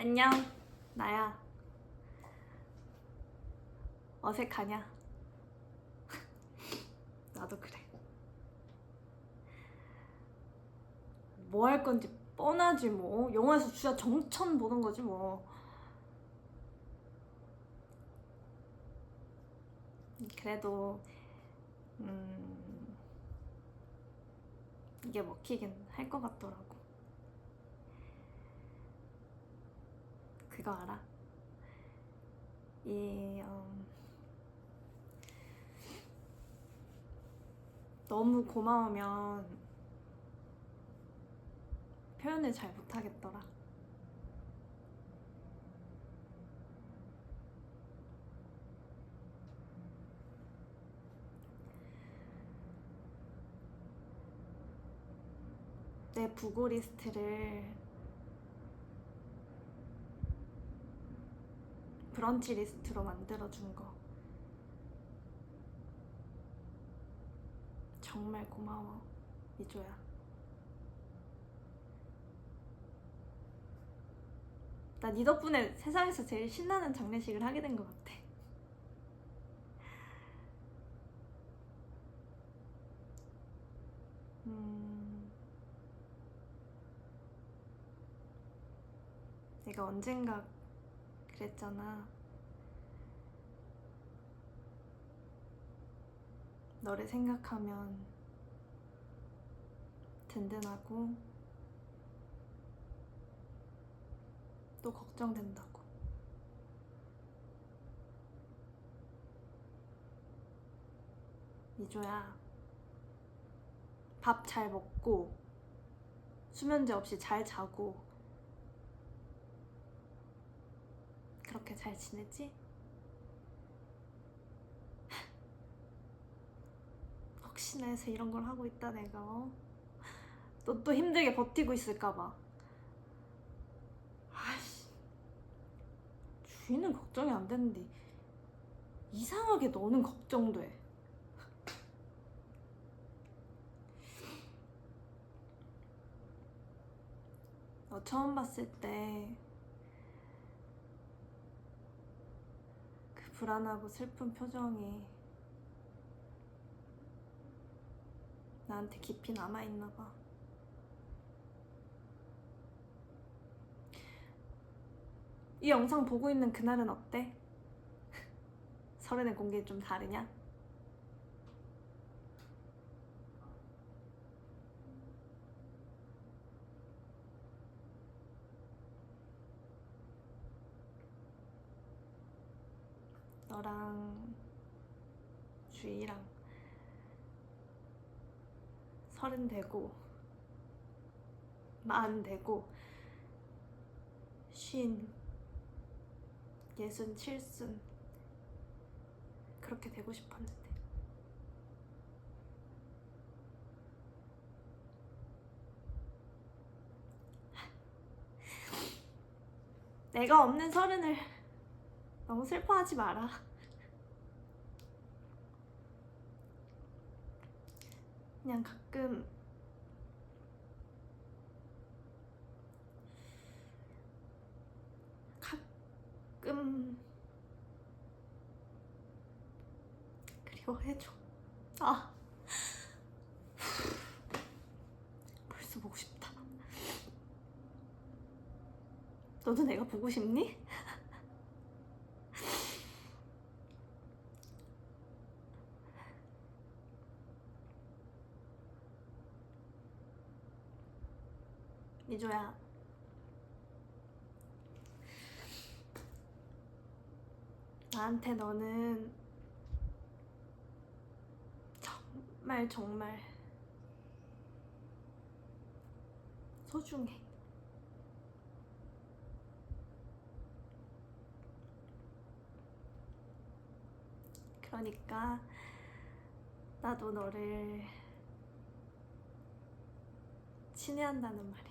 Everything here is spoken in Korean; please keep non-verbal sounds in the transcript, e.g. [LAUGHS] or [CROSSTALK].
안녕, 나야. 어색하냐? [LAUGHS] 나도 그래. 뭐 할 건지 뻔하지 뭐. 영화에서 진짜 정천 보는 거지 뭐. 그래도 음 이게 먹히긴 할 것 같더라고. 그거 알아? 이 음, 너무 고마우면 표현을 잘 못하겠더라. 내 부고 리스트를 브런치 리스트로 만들어준 거. 정말 고마워 미조야. 나 네 덕분에 세상에서 제일 신나는 장례식을 하게 된 것 같아. 음... 내가 언젠가 그랬잖아. 너를 생각하면 든든하고 또 걱정된다고. 이조야, 밥 잘 먹고 수면제 없이 잘 자고 그렇게 잘 지내지? [LAUGHS] 혹시나 해서 이런 걸 하고 있다 내가 어? 너 또 힘들게 버티고 있을까봐 아이씨 주인은 걱정이 안 되는데 이상하게 너는 걱정돼 너 처음 봤을 때 그 불안하고 슬픈 표정이 나한테 깊이 남아있나 봐. 이 영상 보고 있는 그날은 어때? [LAUGHS] 서른의 공기 좀 다르냐? 너랑 주희랑 서른 되고 마흔 되고 쉰 예순 칠순 그렇게 되고 싶었는데. 내가 없는 서른을 너무 슬퍼하지 마라. 그냥 가끔 가끔 그리워해줘. 아 벌써 보고 싶다. 너도 내가 보고 싶니? 미조야. 나한테 너는 정말 정말 소중해. 그러니까 나도 너를 친애한다는 말이야.